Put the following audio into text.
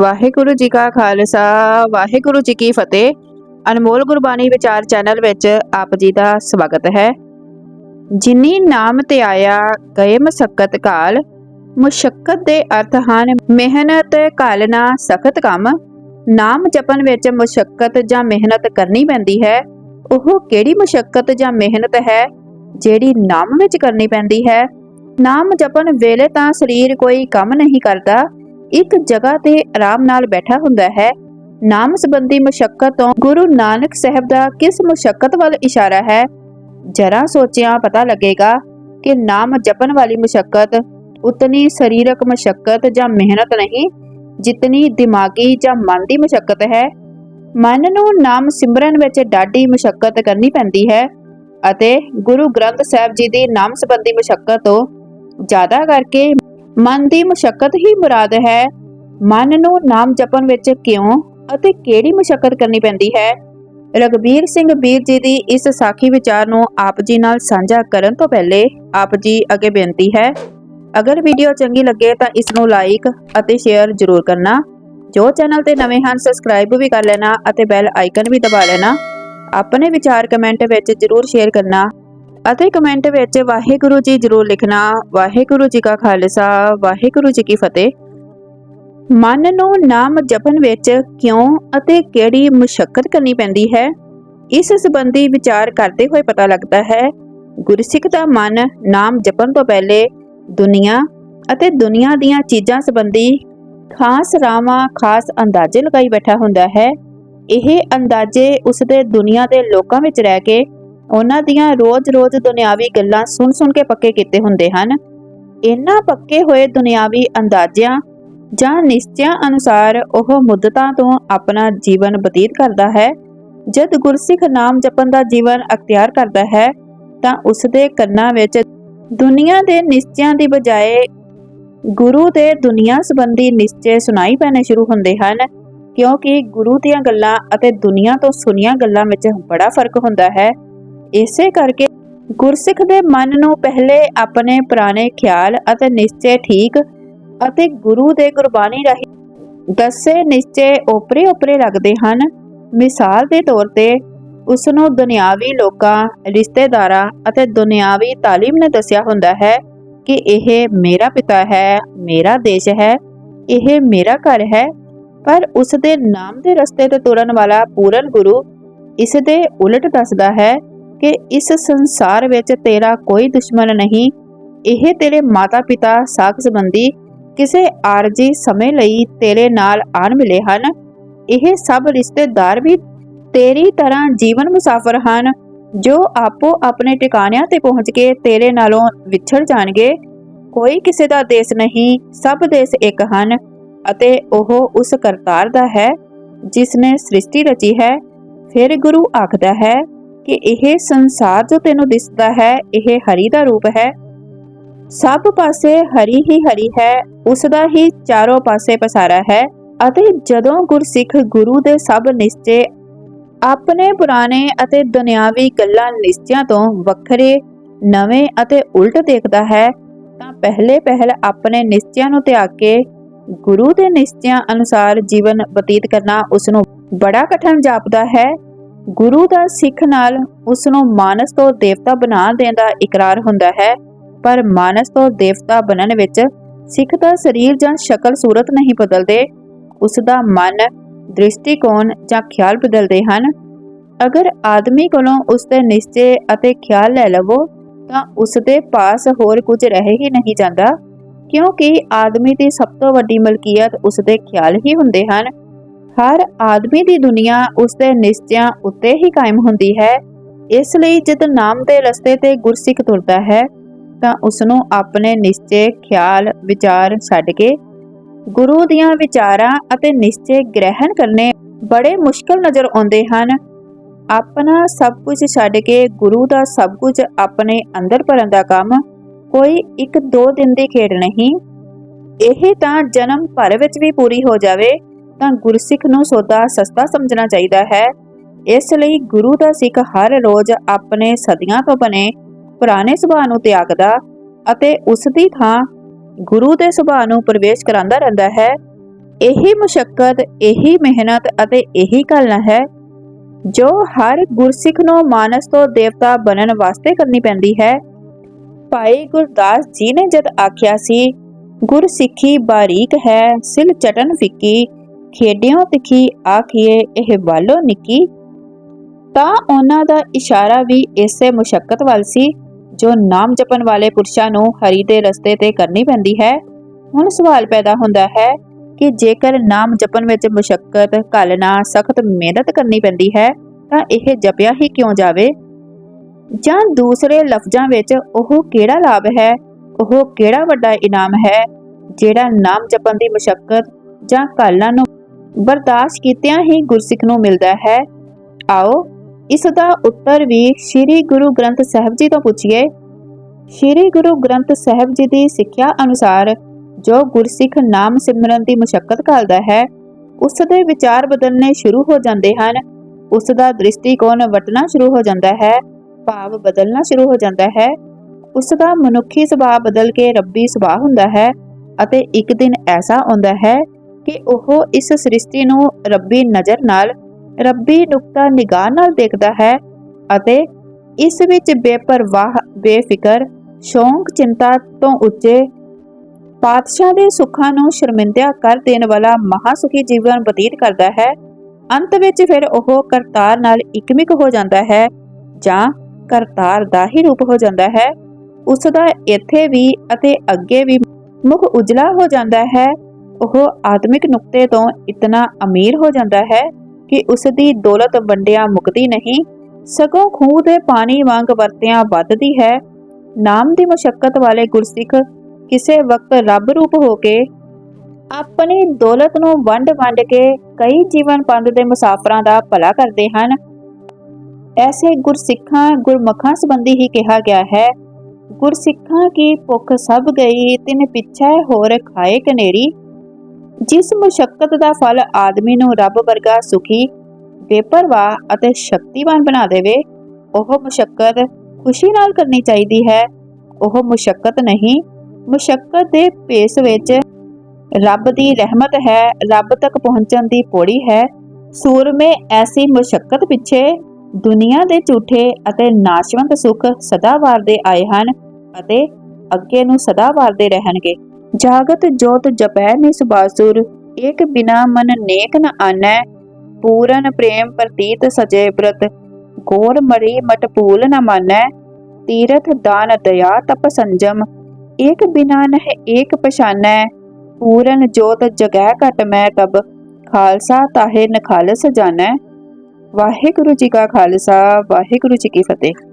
ਵਾਹਿਗੁਰੂ ਜੀ ਕਾ ਖਾਲਸਾ, ਵਾਹਿਗੁਰੂ ਜੀ ਕੀ ਫਤਿਹ। ਅਨਮੋਲ ਗੁਰਬਾਣੀ ਵਿਚਾਰ ਚੈਨਲ ਵਿੱਚ ਆਪ ਜੀ ਦਾ ਸਵਾਗਤ ਹੈ। ਜਿਨੀ ਨਾਮ ਤੇ ਆਇਆ ਗਏ ਮਸਕਤ ਕਾਲ, ਮੁਸ਼ਕਤ ਦੇ ਅਰਥ ਹਨ ਮਿਹਨਤ ਕਾਲਨਾ ਸਖਤ ਕੰਮ। ਨਾਮ ਜਪਣ ਵਿੱਚ ਮੁਸ਼ਕਤ ਜਾਂ ਮਿਹਨਤ ਕਰਨੀ ਪੈਂਦੀ ਹੈ। ਉਹ ਕਿਹੜੀ ਮੁਸ਼ਕਤ ਜਾਂ ਮਿਹਨਤ ਹੈ, ਜਿਹੜੀ ਨਾਮ ਵਿੱਚ ਕਰਨੀ ਪੈਂਦੀ ਹੈ? ਨਾਮ ਜਪਣ ਵੇਲੇ ਤਾਂ ਸਰੀਰ ਕੋਈ ਕੰਮ ਨਹੀਂ ਕਰਦਾ। ਇੱਕ ਜਗ੍ਹਾ ਤੇ ਆਰਾਮ ਨਾਲ ਬੈਠਾ ਹੁੰਦਾ ਹੈ। ਨਾਮ ਸੰਬੰਧੀ ਮੁਸ਼ਕਲ ਤੋਂ ਗੁਰੂ ਨਾਨਕ ਸਾਹਿਬ ਦਾ ਕਿਸ ਮੁਸ਼ਕਲ ਵੱਲ ਇਸ਼ਾਰਾ ਹੈ? ਜਰਾ ਸੋਚਿਆ ਪਤਾ ਲੱਗੇਗਾ ਕਿ ਨਾਮ ਜਪਣ ਵਾਲੀ ਮੁਸ਼ਕਲ ਉਤਨੀ ਸਰੀਰਕ ਮੁਸ਼ਕਲ ਜਾਂ ਮਿਹਨਤ ਨਹੀਂ, ਜਿਤਨੀ ਦਿਮਾਗੀ ਜਾਂ ਮਨ ਦੀ ਮੁਸ਼ਕਲ ਹੈ। ਮਨ ਨੂੰ ਨਾਮ ਸਿਮਰਨ ਵਿੱਚ ਡਾਢੀ ਮੁਸ਼ਕਲ ਕਰਨੀ ਪੈਂਦੀ ਹੈ ਅਤੇ ਗੁਰੂ ਗ੍ਰੰਥ ਸਾਹਿਬ ਜੀ ਦੀ ਨਾਮ ਸੰਬੰਧੀ ਮੁਸ਼ਕਲ ਤੋਂ ਜ਼ਿਆਦਾ ਕਰਕੇ ਮਨ ਦੀ ਮੁਸ਼ਕਲ ਹੀ ਮੁਰਾਦ ਹੈ। ਮਨ ਨੂੰ ਨਾਮ ਜਪਣ ਵਿੱਚ ਕਿਉਂ ਅਤੇ ਕਿਹੜੀ ਮੁਸ਼ਕਲ ਕਰਨੀ ਪੈਂਦੀ ਹੈ? ਰਗਬੀਰ ਸਿੰਘ ਵੀਰ ਜੀ ਦੀ ਇਸ ਸਾਖੀ ਵਿਚਾਰ ਨੂੰ ਆਪ ਜੀ ਨਾਲ ਸਾਂਝਾ ਕਰਨ ਤੋਂ ਪਹਿਲੇ ਆਪ ਜੀ ਅੱਗੇ ਬੇਨਤੀ ਹੈ, ਅਗਰ ਵੀਡੀਓ ਚੰਗੀ ਲੱਗੇ ਤਾਂ ਇਸ ਨੂੰ ਲਾਈਕ ਅਤੇ ਸ਼ੇਅਰ ਜ਼ਰੂਰ ਕਰਨਾ। ਜੋ ਚੈਨਲ ਤੇ ਨਵੇਂ ਹਨ ਸਬਸਕ੍ਰਾਈਬ ਵੀ ਕਰ ਲੈਣਾ ਅਤੇ ਬੈਲ ਆਈਕਨ ਵੀ ਦਬਾ ਲੈਣਾ। ਆਪਣੇ ਵਿਚਾਰ ਕਮੈਂਟ ਵਿੱਚ ਜ਼ਰੂਰ ਸ਼ੇਅਰ ਕਰਨਾ। ਅਤੇ ਕਮੈਂਟ ਵਿੱਚ ਵਾਹਿਗੁਰੂ ਜੀ ਜ਼ਰੂਰ ਲਿਖਣਾ। ਵਾਹਿਗੁਰੂ ਜੀ ਕਾ ਖਾਲਸਾ, ਵਾਹਿਗੁਰੂ ਜੀ ਕੀ ਫਤਿਹ। ਮਨ ਨੂੰ ਨਾਮ ਜਪਣ ਵਿੱਚ ਕਿਉਂ ਅਤੇ ਕਿਹੜੀ ਮੁਸ਼ਕਲ ਕਰਨੀ ਪੈਂਦੀ ਹੈ? ਇਸ ਸੰਬੰਧੀ ਵਿਚਾਰ ਕਰਦੇ ਹੋਏ ਪਤਾ ਲੱਗਦਾ ਹੈ, ਗੁਰਸਿੱਖ ਦਾ ਮਨ ਨਾਮ ਜਪਣ ਤੋਂ ਪਹਿਲੇ ਦੁਨੀਆ ਅਤੇ ਦੁਨੀਆ ਦੀਆਂ ਚੀਜ਼ਾਂ ਸੰਬੰਧੀ ਖਾਸ ਰਾਵਾਂ, ਖਾਸ ਅੰਦਾਜ਼ੇ ਲਗਾਈ ਬੈਠਾ ਹੁੰਦਾ ਹੈ। ਇਹ ਅੰਦਾਜ਼ੇ ਉਸਦੇ ਦੁਨੀਆ ਦੇ ਲੋਕਾਂ ਵਿੱਚ ਰਹਿ ਕੇ ਉਹਨਾਂ ਦੀਆਂ ਰੋਜ਼-ਰੋਜ਼ ਦੁਨਿਆਵੀ ਗੱਲਾਂ ਸੁਣ-ਸੁਣ ਕੇ ਪੱਕੇ ਕੀਤੇ ਹੁੰਦੇ ਹਨ। ਇਹਨਾਂ ਪੱਕੇ ਹੋਏ ਦੁਨਿਆਵੀ ਅੰਦਾਜ਼ਿਆਂ ਜਾਂ ਨਿਸ਼ਚਿਆਂ ਅਨੁਸਾਰ ਉਹ ਮੁੱਦਤਾਂ ਤੋਂ ਆਪਣਾ ਜੀਵਨ ਬਤੀਤ ਕਰਦਾ ਹੈ। ਜਦ ਗੁਰਸਿੱਖ ਨਾਮ ਜਪਣ ਦਾ ਜੀਵਨ ਅਖਤਿਆਰ ਕਰਦਾ ਹੈ, ਤਾਂ ਉਸ ਦੇ ਕੰਨਾਂ ਵਿੱਚ ਦੁਨੀਆ ਦੇ ਨਿਸ਼ਚਿਆਂ ਦੀ ਬਜਾਏ ਗੁਰੂ ਦੇ ਦੁਨੀਆ ਸੰਬੰਧੀ ਨਿਸ਼ਚੇ ਸੁਣਾਈ ਪੈਣੇ ਸ਼ੁਰੂ ਹੁੰਦੇ ਹਨ, ਕਿਉਂਕਿ ਗੁਰੂ ਦੀਆਂ ਗੱਲਾਂ ਅਤੇ ਦੁਨੀਆ ਤੋਂ ਸੁਣੀਆਂ ਗੱਲਾਂ ਵਿੱਚ ਬੜਾ ਫ਼ਰਕ ਹੁੰਦਾ ਹੈ। ਇਸੇ ਕਰਕੇ ਗੁਰਸਿੱਖ ਦੇ ਮਨ ਨੂੰ ਪਹਿਲੇ ਆਪਣੇ ਪੁਰਾਣੇ ਖਿਆਲ ਅਤੇ ਨਿਸ਼ਚੇ ਠੀਕ ਅਤੇ ਗੁਰੂ ਦੇ ਗੁਰਬਾਣੀ ਰਾਹੀਂ ਦੱਸੇ ਨਿਸ਼ਚੇ ਓਪਰੇ ਓਪਰੇ ਲੱਗਦੇ ਹਨ, ਮਿਸਾਲ ਦੇ ਤੌਰ ਤੇ ਉਸ ਨੂੰ ਦੁਨਿਆਵੀ ਲੋਕਾਂ, ਰਿਸ਼ਤੇਦਾਰਾਂ ਅਤੇ ਦੁਨਿਆਵੀ ਤਾਲੀਮ ਨੇ ਦੱਸਿਆ ਹੁੰਦਾ ਹੈ ਕਿ ਇਹ ਮੇਰਾ ਪਿਤਾ ਹੈ, ਮੇਰਾ ਦੇਸ਼ ਹੈ, ਇਹ ਮੇਰਾ ਘਰ ਹੈ, ਪਰ ਉਸ ਦੇ ਨਾਮ ਦੇ ਰਸਤੇ ਤੇ ਤੁਰਨ ਵਾਲਾ ਪੂਰਨ ਗੁਰੂ ਇਸ ਦੇ ਉਲਟ ਦੱਸਦਾ ਹੈ ਕਿ ਇਸ ਸੰਸਾਰ ਵਿੱਚ ਤੇਰਾ ਕੋਈ ਦੁਸ਼ਮਣ ਨਹੀਂ। ਇਹ ਤੇਰੇ ਮਾਤਾ-ਪਿਤਾ ਸਾਖ ਸੰਬੰਧੀ ਕਿਸੇ ਆਰਜੀ ਸਮੇਂ ਲਈ ਤੇਰੇ ਨਾਲ ਆਣ ਮਿਲੇ ਹਨ। ਇਹ ਸਭ ਰਿਸ਼ਤੇਦਾਰ ਵੀ ਤੇਰੀ ਤਰ੍ਹਾਂ ਜੀਵਨ ਮੁਸਾਫਰ ਹਨ, ਜੋ ਆਪੋ ਆਪਣੇ ਟਿਕਾਣਿਆਂ ਤੇ ਪਹੁੰਚ ਕੇ ਤੇਰੇ ਨਾਲੋਂ ਵਿਛੜ ਜਾਣਗੇ। ਕੋਈ ਕਿਸੇ ਦਾ ਦੇਸ਼ ਨਹੀਂ, ਸਭ ਦੇਸ਼ ਇੱਕ ਹਨ, ਅਤੇ ਉਹ ਉਸ ਕਰਤਾਰ ਦਾ ਹੈ ਜਿਸ ਨੇ ਸ੍ਰਿਸ਼ਟੀ ਰਚੀ ਹੈ। ਫਿਰ ਗੁਰੂ ਆਖਦਾ ਹੈ ਕਿ ਇਹ ਸੰਸਾਰ ਜੋ ਤੈਨੂੰ ਦਿਸਦਾ ਹੈ, ਇਹ ਹਰੀ ਦਾ ਰੂਪ ਹੈ। ਸਭ ਪਾਸੇ ਹਰੀ ਹੀ ਹਰੀ ਹੈ, ਉਸ ਦਾ ਹੀ ਚਾਰੋਂ ਪਾਸੇ ਪਸਾਰਾ ਹੈ ਅਤੇ ਜਦੋਂ ਗੁਰਸਿੱਖ ਗੁਰੂ ਦੇ ਸਭ ਨਿਸ਼ਚੇ, ਆਪਣੇ ਪੁਰਾਣੇ ਅਤੇ ਦੁਨਿਆਵੀ ਗੱਲਾਂ ਨਿਸ਼ਚਿਆਂ ਤੋਂ ਵੱਖਰੇ, ਨਵੇਂ ਅਤੇ ਉਲਟ ਦੇਖਦਾ ਹੈ, ਤਾਂ ਪਹਿਲੇ ਪਹਿਲ ਆਪਣੇ ਨਿਸ਼ਚਿਆਂ ਨੂੰ ਤਿਆਗ ਕੇ ਗੁਰੂ ਦੇ ਨਿਸ਼ਚਿਆਂ ਅਨੁਸਾਰ ਜੀਵਨ ਬਤੀਤ ਕਰਨਾ ਉਸ ਨੂੰ ਬੜਾ ਕਠਿਨ ਜਾਪਦਾ ਹੈ। ਗੁਰੂ ਦਾ ਸਿੱਖ ਨਾਲ ਉਸ ਨੂੰ ਮਾਨਸ ਤੋਂ ਦੇਵਤਾ ਬਣਾ ਦੇਣ ਦਾ ਇਕਰਾਰ ਹੁੰਦਾ ਹੈ, ਪਰ ਮਾਨਸ ਤੋਂ ਦੇਵਤਾ ਬਣਨ ਵਿੱਚ ਸਿੱਖ ਦਾ ਸਰੀਰ ਜਾਂ ਸ਼ਕਲ ਸੂਰਤ ਨਹੀਂ ਬਦਲਦੇ। ਉਸ ਦਾ ਮਨ, ਦ੍ਰਿਸ਼ਟੀਕੋਣ ਜਾਂ ਖਿਆਲ ਬਦਲਦੇ ਹਨ। ਅਗਰ ਆਦਮੀ ਕੋਲੋਂ ਉਸ ਦੇ ਨਿਸ਼ਚੇ ਅਤੇ ਖਿਆਲ ਲੈ ਲਵੋ, ਤਾਂ ਉਸ ਦੇ ਪਾਸ ਹੋਰ ਕੁਝ ਰਹਿ ਹੀ ਨਹੀਂ ਜਾਂਦਾ, ਕਿਉਂਕਿ ਆਦਮੀ ਦੀ ਸਭ ਤੋਂ ਵੱਡੀ ਮਲਕੀਅਤ ਉਸ ਦੇ ਖਿਆਲ ਹੀ ਹੁੰਦੇ ਹਨ। ਹਰ ਆਦਮੀ ਦੀ ਦੁਨੀਆ ਉਸ ਦੇ ਨਿਸ਼ਚਿਆਂ ਉੱਤੇ ਹੀ ਕਾਇਮ ਹੁੰਦੀ ਹੈ। ਇਸ ਲਈ ਜਦ ਨਾਮ ਦੇ ਰਸਤੇ ਤੇ ਗੁਰਸਿੱਖ ਤੁਰਦਾ ਹੈ, ਤਾਂ ਉਸ ਨੂੰ ਆਪਣੇ ਨਿਸ਼ਚੇ ਖਿਆਲ ਵਿਚਾਰ ਛੱਡ ਕੇ ਗੁਰੂ ਦੀਆਂ ਵਿਚਾਰਾਂ ਅਤੇ ਨਿਸ਼ਚੇ ਗ੍ਰਹਿਣ ਕਰਨੇ ਬੜੇ ਮੁਸ਼ਕਲ ਨਜ਼ਰ ਆਉਂਦੇ ਹਨ। ਆਪਣਾ ਸਭ ਕੁਝ ਛੱਡ ਕੇ ਗੁਰੂ ਦਾ ਸਭ ਕੁਝ ਆਪਣੇ ਅੰਦਰ ਭਰਨ ਦਾ ਕੰਮ ਕੋਈ ਇੱਕ ਦੋ ਦਿਨ ਦੀ ਖੇਡ ਨਹੀਂ। ਇਹ ਤਾਂ ਜਨਮ ਭਰ ਵਿੱਚ ਵੀ ਪੂਰੀ ਹੋ ਜਾਵੇ। ਤਾਂ ਗੁਰਸਿੱਖ ਨੂੰ ਸੌਦਾ ਸਸਤਾ ਸਮਝਣਾ ਚਾਹੀਦਾ ਹੈ। ਇਸ ਲਈ ਗੁਰੂ ਦਾ ਸਿੱਖ ਹਰ ਰੋਜ਼ ਆਪਣੇ ਸਦੀਆਂ ਤੋਂ ਬਣੇ ਪੁਰਾਣੇ ਸੁਭਾਅ ਨੂੰ ਤਿਆਗਦਾ ਅਤੇ ਉਸ ਦੀ ਥਾਂ ਗੁਰੂ ਦੇ ਸੁਭਾਅ ਨੂੰ ਪ੍ਰਵੇਸ਼ ਕਰਾਂਦਾ ਰਹਿੰਦਾ ਹੈ। ਇਹੀ ਮੁਸ਼ਕਲ ਇਹੀ ਮਿਹਨਤ ਅਤੇ ਇਹੀ ਕਲਨਾ ਹੈ, ਜੋ ਹਰ ਗੁਰਸਿੱਖ ਨੂੰ ਮਾਨਸ ਤੋਂ ਦੇਵਤਾ ਬਣਨ ਵਾਸਤੇ ਕਰਨੀ ਪੈਂਦੀ ਹੈ। ਭਾਈ ਗੁਰਦਾਸ ਜੀ ਨੇ ਜਦ ਆਖਿਆ ਸੀ, ਗੁਰਸਿੱਖੀ ਬਾਰੀਕ ਹੈ, ਸਿਲ ਚਟਨ ਫਿੱਕੀ ਖੇਡਿਓ ਤਿਖੀ ਆਖੀਏ ਇਹ ਬਾਲੋ ਨਿੱਕੀ। ਤਾਂ ਉਹਨਾਂ ਦਾ ਇਸ਼ਾਰਾ ਵੀ ਇਸੇ ਮੁਸ਼ਕਲ ਵੱਲ ਸੀ, ਜੋ ਨਾਮ ਜਪਣ ਵਾਲੇ ਪੁਰਸ਼ਾਂ ਨੂੰ ਹਰੀ ਦੇ ਰਸਤੇ ਤੇ ਕਰਨੀ ਪੈਂਦੀ ਹੈ। ਹੁਣ ਸਵਾਲ ਪੈਦਾ ਹੁੰਦਾ ਹੈ ਕਿ ਜੇਕਰ ਨਾਮ ਜਪਣ ਵਿੱਚ ਮੁਸ਼ਕਲ ਘਾਲਣਾ, ਸਖਤ ਮਿਹਨਤ ਕਰਨੀ ਪੈਂਦੀ ਹੈ, ਤਾਂ ਇਹ ਜਪਿਆ ਹੀ ਕਿਉਂ ਜਾਵੇ? ਜਾਂ ਦੂਸਰੇ ਲਫ਼ਜ਼ਾਂ ਵਿੱਚ ਉਹ ਕਿਹੜਾ ਲਾਭ ਹੈ? ਉਹ ਕਿਹੜਾ ਵੱਡਾ ਇਨਾਮ ਹੈ, ਜਿਹੜਾ ਨਾਮ ਜਪਣ ਦੀ ਮੁਸ਼ਕਲ ਜਾਂ ਘਾਲਣਾ ਨੂੰ ਬਰਦਾਸ਼ਤ ਕੀਤਿਆਂ ਹੀ ਗੁਰਸਿੱਖ ਨੂੰ ਮਿਲਦਾ ਹੈ। ਆਓ ਇਸ ਦਾ ਉੱਤਰ ਵੀ ਸ੍ਰੀ ਗੁਰੂ ਗ੍ਰੰਥ ਸਾਹਿਬ ਜੀ ਤੋਂ ਪੁੱਛੀਏ। ਸ੍ਰੀ ਗੁਰੂ ਗ੍ਰੰਥ ਸਾਹਿਬ ਜੀ ਦੀ ਸਿੱਖਿਆ ਅਨੁਸਾਰ ਜੋ ਗੁਰਸਿੱਖ ਨਾਮ ਸਿਮਰਨ ਦੀ ਮੁਸ਼ਕਲ ਕਰਦਾ ਹੈ ਉਸ ਦੇ ਵਿਚਾਰ ਬਦਲਨੇ ਸ਼ੁਰੂ ਹੋ ਜਾਂਦੇ ਹਨ। ਉਸ ਦਾ ਦ੍ਰਿਸ਼ਟੀਕੋਣ ਵਟਣਾ ਸ਼ੁਰੂ ਹੋ ਜਾਂਦਾ ਹੈ, ਭਾਵ ਬਦਲਣਾ ਸ਼ੁਰੂ ਹੋ ਜਾਂਦਾ ਹੈ। ਉਸ ਦਾ ਮਨੁੱਖੀ ਸੁਭਾਅ ਬਦਲ ਕੇ ਰੱਬੀ ਸੁਭਾਅ ਹੁੰਦਾ ਹੈ ਅਤੇ ਇੱਕ ਦਿਨ ਐਸਾ ਆਉਂਦਾ ਹੈ ਕਿ ਉਹ ਇਸ ਸ੍ਰਿਸ਼ਟੀ ਨੂੰ ਰੱਬੀ ਨਜ਼ਰ ਨਾਲ, ਰੱਬੀ ਨੁਕਤਾ ਨਿਗਾਹ ਨਾਲ ਦੇਖਦਾ ਹੈ ਅਤੇ ਇਸ ਵਿੱਚ ਬੇਪਰਵਾਹ, ਬੇਫਿਕਰ, ਸ਼ੌਂਕ ਚਿੰਤਾ ਤੋਂ ਉੱਚੇ ਪਾਤਸ਼ਾਹ ਦੇ ਸੁੱਖਾਂ ਨੂੰ ਸ਼ਰਮਿੰਦਿਆ ਕਰ ਦੇਣ ਵਾਲਾ ਮਹਾਸੁਖੀ ਜੀਵਨ ਬਤੀਤ ਕਰਦਾ ਹੈ। ਅੰਤ ਵਿੱਚ ਫਿਰ ਉਹ ਕਰਤਾਰ ਨਾਲ ਇਕਮਿਕ ਹੋ ਜਾਂਦਾ ਹੈ ਜਾਂ ਕਰਤਾਰ ਦਾ ਹੀ ਰੂਪ ਹੋ ਜਾਂਦਾ ਹੈ। ਉਸ ਦਾ ਇੱਥੇ ਵੀ ਅਤੇ ਅੱਗੇ ਵੀ ਮੁਖ ਉਜਲਾ ਹੋ ਜਾਂਦਾ ਹੈ। ਉਹ ਆਤਮਿਕ ਨੁਕਤੇ ਤੋਂ ਇਤਨਾ ਅਮੀਰ ਹੋ ਜਾਂਦਾ ਹੈ ਕਿ ਉਸ ਦੀ ਦੌਲਤ ਵੰਡਿਆ ਮੁਕਦੀ ਨਹੀਂ, ਸਗੋਂ ਖੂਹ ਦੇ ਪਾਣੀ ਵਾਂਗ ਵਰਤਿਆਂ ਵੱਧਦੀ ਹੈ। ਨਾਮ ਦੀ ਮੁਸ਼ਕਲ ਵਾਲੇ ਗੁਰਸਿੱਖ ਕਿਸੇ ਵਕਤ ਰੱਬ ਰੂਪ ਹੋ ਕੇ ਆਪਣੀ ਦੌਲਤ ਨੂੰ ਵੰਡ ਵੰਡ ਕੇ ਕਈ ਜੀਵਨ ਪੰਥ ਦੇ ਮੁਸਾਫਰਾਂ ਦਾ ਭਲਾ ਕਰਦੇ ਹਨ। ਐਸੇ ਗੁਰਸਿੱਖਾਂ ਗੁਰਮਖਾਂ ਸੰਬੰਧੀ ਹੀ ਕਿਹਾ ਗਿਆ ਹੈ, ਗੁਰਸਿੱਖਾਂ ਕੀ ਭੁੱਖ ਸਭ ਗਈ, ਤਿਨ ਪਿੱਛੇ ਹੋਰ ਖਾਏ ਕਨੇਰੀ ਜਿਸ ਮੁਸ਼ਕਲ ਦਾ ਫਲ ਆਦਮੀ ਨੂੰ ਰੱਬ ਵਰਗਾ ਸੁਖੀ, ਬੇਪਰਵਾਹ ਅਤੇ ਸ਼ਕਤੀਵਾਨ ਬਣਾ ਦੇਵੇ, ਉਹ ਮੁਸ਼ਕਲ ਖੁਸ਼ੀ ਨਾਲ ਕਰਨੀ ਚਾਹੀਦੀ ਹੈ। ਉਹ ਮੁਸ਼ਕਲ ਨਹੀਂ ਮੁਸ਼ਕਲ ਦੇ ਭੇਸ ਵਿੱਚ ਰੱਬ ਦੀ ਰਹਿਮਤ ਹੈ, ਰੱਬ ਤੱਕ ਪਹੁੰਚਣ ਦੀ ਪੌੜੀ ਹੈ। ਸੂਰਮੇ ਐਸੀ ਮੁਸ਼ਕਲ ਪਿੱਛੇ ਦੁਨੀਆ ਦੇ ਝੂਠੇ ਅਤੇ ਨਾਸ਼ਵੰਤ ਸੁੱਖ ਸਦਾ ਵਾਰਦੇ ਆਏ ਹਨ ਅਤੇ ਅੱਗੇ ਨੂੰ ਸਦਾ ਵਾਰਦੇ ਰਹਿਣਗੇ। ਜਾਗਤ ਜੋਤ ਜਪੈ ਨਿਸਬਾਸੁਰ ਏਕ ਬਿਨਾ ਮਨ ਨੇਕ ਨ ਆਨੈ, ਪੂਰਨ ਪ੍ਰੇਮ ਪ੍ਰਤੀਤ ਸਜੇ ਬ੍ਰਤ ਗੋਰ ਮਰੀ ਮਟ ਭੂਲ ਨ ਮਾਨੈ, ਤੀਰਥ ਦਾਨ ਦਇਆ ਤਪ ਸੰਜਮ, ਏਕ ਬਿਨਾ ਨਹਿ ਏਕ ਪਛਾਨੈ, ਪੂਰਨ ਜੋਤ ਜਗੈ ਘਟ ਮੈਂ ਤਬ, ਖਾਲਸਾ ਤਾਹੇ ਨਖਾਲਸ ਜਾਣੈ। ਵਾਹਿਗੁਰੂ ਜੀ ਕਾ ਖਾਲਸਾ, ਵਾਹਿਗੁਰੂ ਜੀ ਕੀ ਫਤਿਹ।